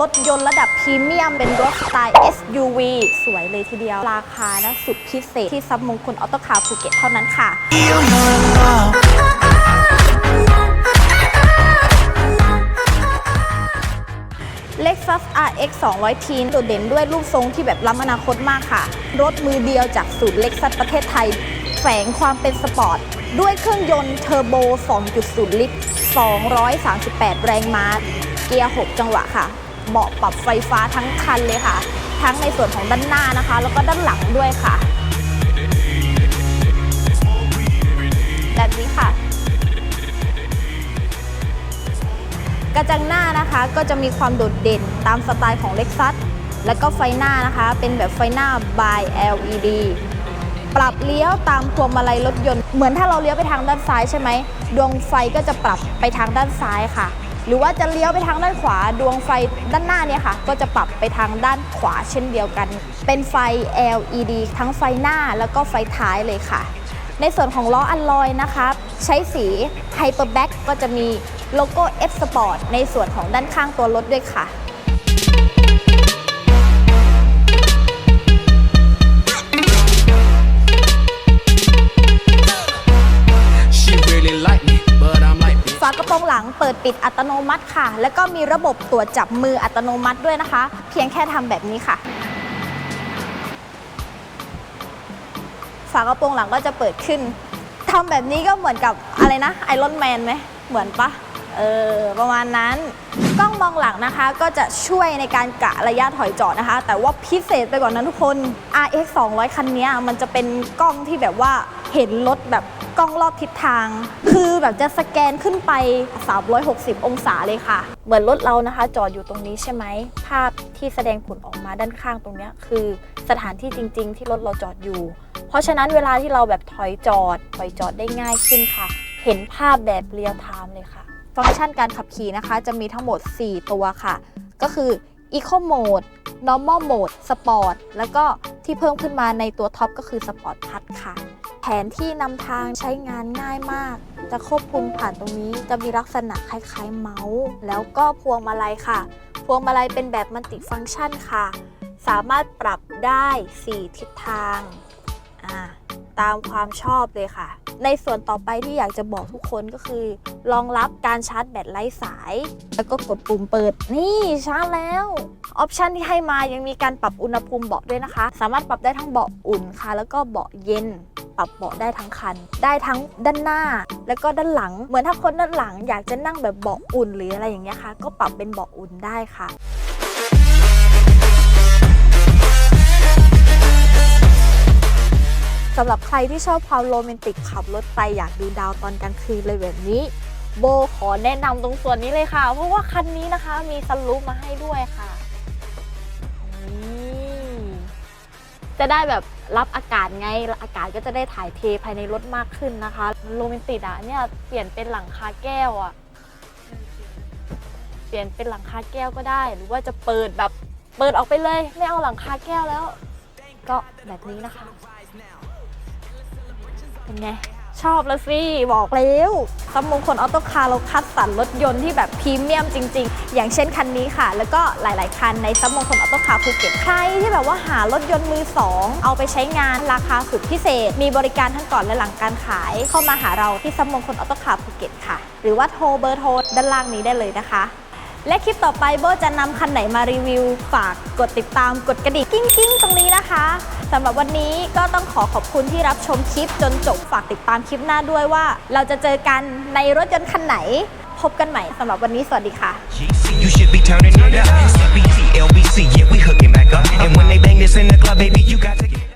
รถยนต์ระดับพรีเมียม เป็นรถสไตล์ SUV สวยเลยทีเดียว ราคานะสุดพิเศษที่ซับมงคลออโตคาร์ภูเก็ตเท่านั้นค่ะ Feel your love. Lexus RX 200 t โดดเด่นด้วยรูปทรงที่แบบล้ำอนาคตมากค่ะ รถมือเดียวจากศูนย์ Lexus ประเทศไทย แฝงความเป็นสปอร์ต ด้วยเครื่องยนต์เทอร์โบ 2.0 ลิตร 238 แรงม้า เกียร์ 6 จังหวะค่ะ เบาะปรับไฟฟ้าทั้งคันเลยค่ะ ทั้งในส่วนของด้านหน้านะคะ แล้วก็ด้านหลังด้วยค่ะ แบบนี้ค่ะ กระจังหน้านะคะก็จะมีความโดดเด่นตามสไตล์ของ Lexus แล้วก็ไฟหน้านะคะ เป็นแบบไฟหน้า by LED ปรับเลี้ยวตามพวงมาลัยรถยนต์ เหมือนถ้าเราเลี้ยวไปทางด้านซ้ายใช่ไหม ดวงไฟก็จะปรับไปทางด้านซ้ายค่ะ หรือว่าจะเลี้ยวไปทางด้านขวาดวงไฟด้านหน้าเนี่ยค่ะ ก็จะปรับไปทางด้านขวาเช่นเดียวกัน เป็นไฟ LED ทั้งไฟหน้าแล้วก็ไฟท้ายเลยค่ะ ในส่วนของล้ออัลลอยนะคะใช้สี Hyperback ก็จะมีโลโก้ F Sport ในส่วนของด้านข้างตัวรถด้วยค่ะ ดปิดอัตโนมัติค่ะ แล้วก็มีระบบตรวจจับมืออัตโนมัติด้วยนะคะ เพียงแค่ทำแบบนี้ค่ะ ฝากระโปรงหลังก็จะเปิดขึ้นทำแบบนี้ก็เหมือนกับอะไรนะไอรอนแมนไหมเหมือนปะ เออประมาณนั้นกล้องมองหลังนะคะ ก็จะช่วยในการกะระยะถอยจอดนะคะ แต่ว่าพิเศษไปกว่านั้นทุกคน RX 200 คันนี้มันจะเป็นกล้องที่แบบว่าเห็นรถแบบกล้องรอบทิศทาง คือแบบจะสแกนขึ้นไป 360 องศาเลยค่ะ เหมือนรถเรานะคะ จอดอยู่ตรงนี้ใช่ไหม ภาพที่แสดงผลออกมาด้านข้างตรงนี้คือสถานที่จริง ๆ ที่รถเราจอดอยู่ เพราะฉะนั้นเวลาที่เราแบบถอยจอด ถอยจอดได้ง่ายขึ้นค่ะ เห็นภาพแบบเรียลไทม์เลยค่ะ ฟังก์ชันการขับขี่นะคะ จะมีทั้งหมด 4 ตัวค่ะ ก็คือ Eco Mode Normal Mode Sport แล้วก็ที่เพิ่มขึ้นมาในตัวท็อปก็คือ Sport Plus ค่ะ แผนที่นำทางใช้งานง่ายมาก จะควบคุมผ่านตรงนี้จะมีลักษณะคล้ายๆเมาส์ แล้วก็พวงมาลัยค่ะ พวงมาลัยเป็นแบบมัลติฟังก์ชันค่ะ สามารถปรับได้ 4 ทิศทาง ตามความชอบเลยค่ะ ในส่วนต่อไปที่อยากจะบอกทุกคนก็คือรองรับการชาร์จแบตไร้สาย แล้วก็กดปุ่มเปิด นี่ชาร์จแล้วออปชันที่ให้มายังมีการปรับอุณหภูมิเบาะด้วยนะคะ สามารถปรับได้ทั้งเบาะอุ่นค่ะ แล้วก็เบาะเย็น ปรับเบาะได้ทั้งคัน ได้ทั้งด้านหน้า แล้วก็ด้านหลัง เหมือนถ้าคนด้านหลังอยากจะนั่งแบบเบาะอุ่นหรืออะไรอย่างเงี้ยค่ะ ก็ปรับเป็นเบาะอุ่นได้ค่ะ สำหรับใครที่ชอบความโรแมนติกขับรถไปอยากดูดาวตอนกลางคืนเลยแบบนี้ โบขอแนะนำตรงส่วนนี้เลยค่ะ เพราะว่าคันนี้นะคะมีสลูปมาให้ด้วยค่ะนี่จะได้แบบรับอากาศไง อากาศก็จะได้ถ่ายเทภายในรถมากขึ้นนะคะโรแมนติกอะเนี่ยเปลี่ยนเป็นหลังคาแก้วอะ เปลี่ยนเป็นหลังคาแก้วก็ได้ หรือว่าจะเปิดแบบเปิดออกไปเลย ไม่เอาหลังคาแก้วแล้ว ก็แบบนี้นะคะ เป็นไง ชอบแล้วสิ บอกแล้วซัมมงคลออโต้คาร์เราคัดสรรรถยนต์ที่แบบพรีเมียมจริง ๆ อย่างเช่นคันนี้ค่ะ แล้วก็หลาย ๆ คันในซัมมงคลออโต้คาร์ภูเก็ตใครที่แบบว่าหารถยนต์มือ 2 เอาไปใช้งานราคาสุดพิเศษ มีบริการทั้งก่อนและหลังการขาย เข้ามาหาเราที่ซัมมงคลออโต้คาร์ภูเก็ตค่ะ หรือว่าโทรเบอร์โทรด้านล่างนี้ได้เลยนะคะ และคลิปต่อไปโบจะนำคันไหนมารีวิว ฝากกดติดตามกดกระดิ่งกิ้งกิ้งตรงนี้นะคะสำหรับวันนี้ก็ต้องขอขอบคุณที่รับชมคลิปจนจบฝากติดตามคลิปหน้าด้วยว่า เราจะเจอกันในรถยนต์คันไหน พบกันใหม่สำหรับวันนี้สวัสดีค่ะ